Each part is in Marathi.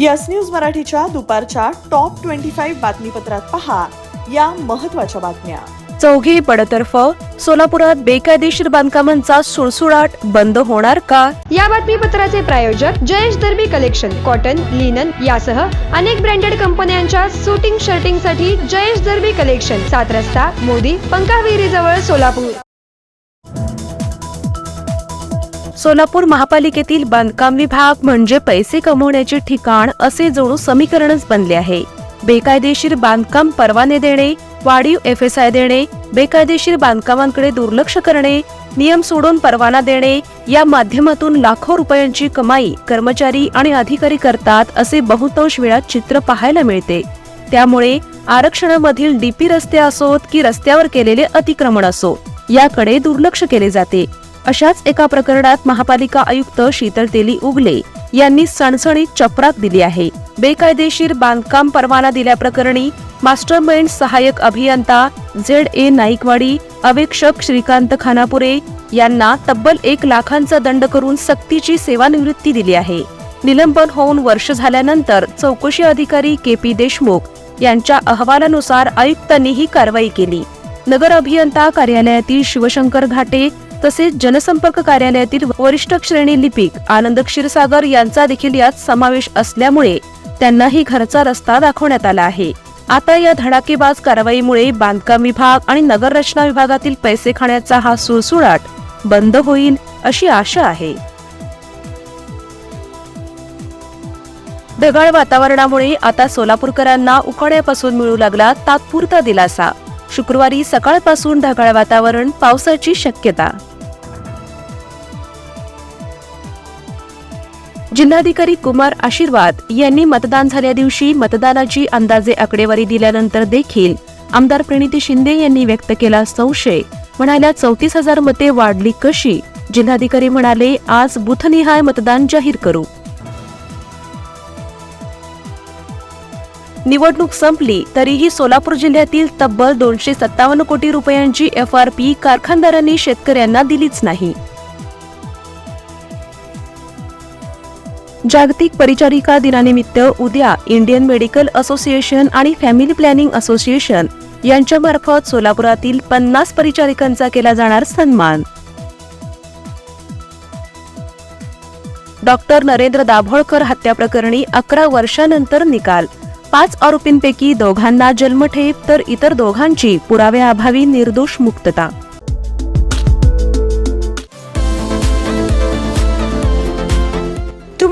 यस न्यूज मराठीच्या दुपारच्या टॉप ट्वेंटी फाईव्ह बातमीपत्रात पहा या महत्त्वाच्या बातम्या. चौघी बडतर्फ सोलापुरात बेकायदेशीर बांधकामांचा सुळसुळाट बंद होणार का? या बातमीपत्राचे प्रायोजक Jayesh Darbi collection cotton linen यासह अनेक ब्रँडेड कंपन्यांच्या सुटिंग शर्टिंगसाठी जयेश दर्बी कलेक्शन सात रस्ता मोदी पंकाविहिरी जवळ सोलापूर. सोलापूर महापालिकेतील बांधकाम विभाग म्हणजे पैसे कमवण्याचे ठिकाण असे जणू समीकरणच बनले आहे. बेकायदेशीर बांधकाम परवाने देणे वाढीव एफ एस आय देणे बेकायदेशीर बांधकामांकडे दुर्लक्ष करणे नियम सोडून परवाना देणे या माध्यमातून लाखो रुपयांची कमाई कर्मचारी आणि अधिकारी करतात असे बहुतांश वेळा चित्र पाहायला मिळते. त्यामुळे आरक्षणामधील डीपी रस्ते असोत की रस्त्यावर केलेले अतिक्रमण असो याकडे दुर्लक्ष केले जाते. अशाच एका प्रकरणात महापालिका आयुक्त शीतल तेली उगले यांनी सणसणीत चपराक दिली आहे. बेकायदेशीर बांधकाम परवाना दिल्याप्रकरणी मास्टरमाइंड सहाय्यक अभियंता झेड ए नाईकवाडी अवेक्षक श्रीकांत खानापुरे यांना तब्बल एक लाखांचा दंड करून सक्तीची सेवानिवृत्ती दिली आहे. निलंबन होऊन वर्ष झाल्यानंतर चौकशी अधिकारी के पी देशमुख यांच्या अहवालानुसार आयुक्तांनी ही कारवाई केली. नगर अभियंता कार्यालयातील शिवशंकर घाटे तसेच जनसंपर्क कार्यालयातील वरिष्ठ श्रेणी लिपिक आनंद क्षीरसागर यांचा देखील यात समावेश असल्यामुळे त्यांनाही घरचा रस्ता दाखवण्यात आला आहे. आता या धडाकेबाज कारवाईमुळे बांधकाम विभाग आणि नगररचना विभागातील पैसे खाण्याचा हा सुळसुळाट बंद होईल अशी आशा आहे. ढगाळ वातावरणामुळे आता सोलापूरकरांना उकाड्यापासून मिळू लागला तात्पुरता दिलासा. शुक्रवारी सकाळपासून ढगाळ वातावरण पावसाची शक्यता जिल्हाधिकारी कुमार आशीर्वाद यांनी मतदान झाल्या दिवशी मतदानाची अंदाजे आकडेवारी दिल्यानंतर देखील आमदार प्रणिती शिंदे यांनी व्यक्त केला संशय. म्हणाल्या चौतीस हजार मते वाढली कशी? जिल्हाधिकारी म्हणाले आज बुथनिहाय मतदान जाहीर करू. निवडणूक संपली तरीही सोलापूर जिल्ह्यातील तब्बल दोनशे सत्तावन्न कोटी रुपयांची एफ आर पी कारखानदारांनी शेतकऱ्यांना दिलीच नाही. जागतिक परिचारिका दिनानिमित्त उद्या इंडियन मेडिकल असोसिएशन आणि फॅमिली प्लॅनिंग असोसिएशन यांच्यामार्फत सोलापुरातील पन्नास परिचारिकांचा केला जाणार सन्मान. डॉक्टर नरेंद्र दाभोळकर हत्या प्रकरणी अकरा वर्षानंतर निकाल. पाच आरोपींपैकी दोघांना जन्मठेप तर इतर दोघांची पुराव्याअभावी निर्दोष मुक्तता.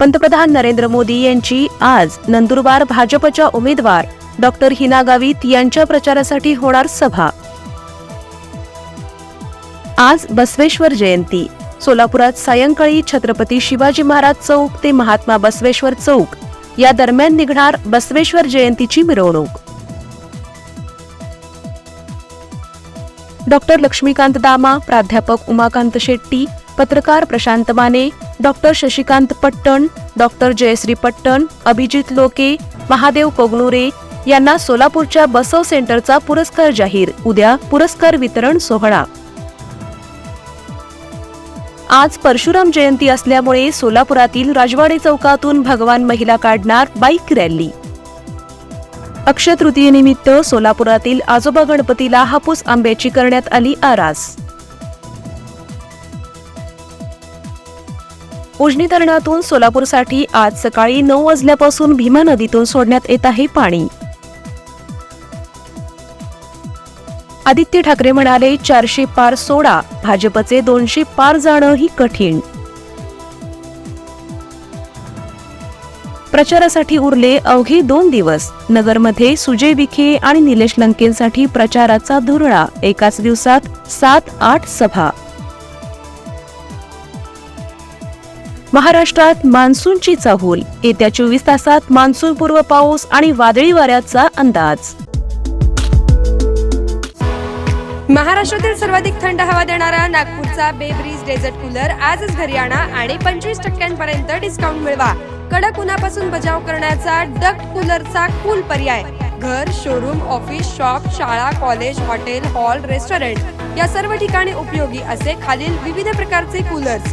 पंतप्रधान नरेंद्र मोदी यांची आज नंदुरबार भाजपच्या उमेदवार डॉक्टर हिना गावित यांच्या प्रचारासाठी होणार सभा. आज बसवेश्वर जयंती. सोलापुरात सायंकाळी छत्रपती शिवाजी महाराज चौक ते महात्मा बसवेश्वर चौक. या दरम्यान निघणार बसवेश्वर जयंतीची मिरवणूक. डॉक्टर लक्ष्मीकांत दामा प्राध्यापक उमाकांत शेट्टी पत्रकार प्रशांत माने डॉक्टर शशिकांत पट्टण डॉक्टर जयश्री पट्टण अभिजित लोके महादेव कोगनुरे यांना सोलापूरच्या बसव सेंटरचा पुरस्कार जाहीर. उद्या पुरस्कार वितरण सोहळा. आज परशुराम जयंती असल्यामुळे सोलापुरातील राजवाडे चौकातून भगवान महिला काढणार बाईक रॅली. अक्षय तृतीयेनिमित्त सोलापुरातील आजोबा गणपतीला हापूस आंब्याची करण्यात आली आरास. उजनी धरणातून सोलापूरसाठी आज सकाळी नऊ वाजल्यापासून भीमा नदीतून सोडण्यात येत आहे पाणी. आदित्य ठाकरे म्हणाले चारशे पार सोडा भाजपचे दोनशे पार जाणं ही कठीण. प्रचारासाठी उरले अवघे दोन दिवस. नगरमध्ये सुजय विखे आणि निलेश लंकेंसाठी प्रचाराचा धुरळा. एकाच दिवसात सात आठ सभा. महाराष्ट्रात मान्सूनची चाहूल. येत्या चोवीस तासात मान्सून पूर्व पाऊस आणि वादळी वाऱ्याचा अंदाज. महाराष्ट्रातील सर्वाधिक थंड हवा देणारा नागपूरचा बेब्रीज डेझर्ट कूलर आजच घरी आणा आणि पंचवीस टक्क्यांपर्यंत डिस्काउंट मिळवा. कडक उन्हापासून बचाव करण्याचा डक्ट कूलरचा कूल पर्याय. घर शोरूम ऑफिस शॉप शाळा कॉलेज हॉटेल हॉल रेस्टॉरंट या सर्व ठिकाणी उपयोगी असे खालील विविध प्रकारचे coolers.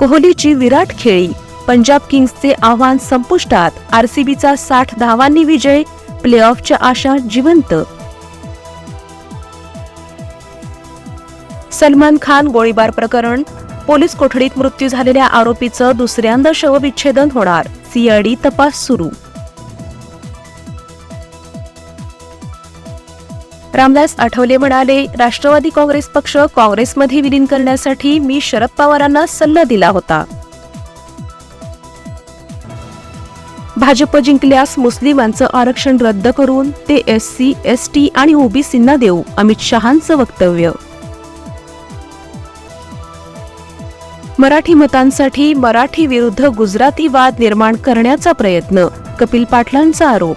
कोहलीची विराट खेळी. पंजाब किंग्सचे आव्हान संपुष्टात आरसीबीचा साठ धावांनी विजय प्लेऑफच्या आशा जिवंत. सलमान खान गोळीबार प्रकरण पोलीस कोठडीत मृत्यू झालेल्या आरोपीचं दुसऱ्यांदा शवविच्छेदन होणार सीआयडी तपास सुरू. रामदास आठवले म्हणाले राष्ट्रवादी काँग्रेस पक्ष काँग्रेसमध्ये विलीन करण्यासाठी मी शरद पवारांना सल्ला दिला होता. भाजप जिंकल्यास मुस्लिमांचं आरक्षण रद्द करून ते एस सी एस टी आणि ओबीसींना देऊ अमित शहांचं वक्तव्य. मराठी मतांसाठी मराठी विरुद्ध गुजराती वाद निर्माण करण्याचा प्रयत्न कपिल पाटलांचा आरोप.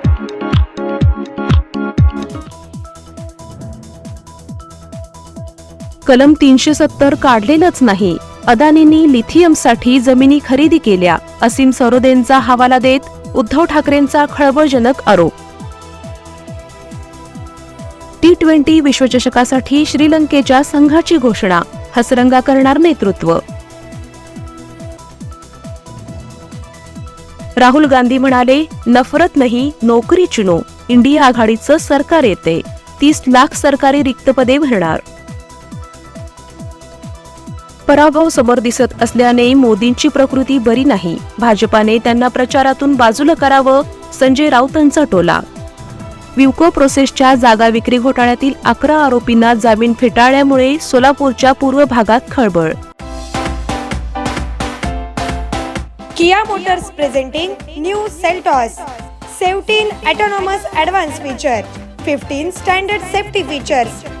कलम तीनशे सत्तर काढलेलंच नाही. अदानींनी लिथियमसाठी जमिनी खरेदी केल्या असीम सरोदेंचा हवाला देत उद्धव ठाकरेंचा खळबळजनक आरोप. टी ट्वेंटी विश्वचषकासाठी श्रीलंकेच्या संघाची घोषणा हसरंगा करणार नेतृत्व. राहुल गांधी म्हणाले नफरत नाही नोकरी चुनो इंडिया आघाडीचं सरकार येते. तीस लाख सरकारी रिक्त पदे भरणार. पराभव समोर दिसत असल्याने मोदींची प्रकृती बरी नाही. भाजपाने त्यांना प्रचारातून बाजूला करावं संजय राऊतांचा टोला. विवको प्रोसेसच्या जागा विक्री घोटाळ्यातील अकरा आरोपींना जामीन फेटाळल्यामुळे सोलापूरच्या पूर्व भागात खळबळ. Kia motors presenting new Seltos. 17 autonomous advanced feature 15 standard safety features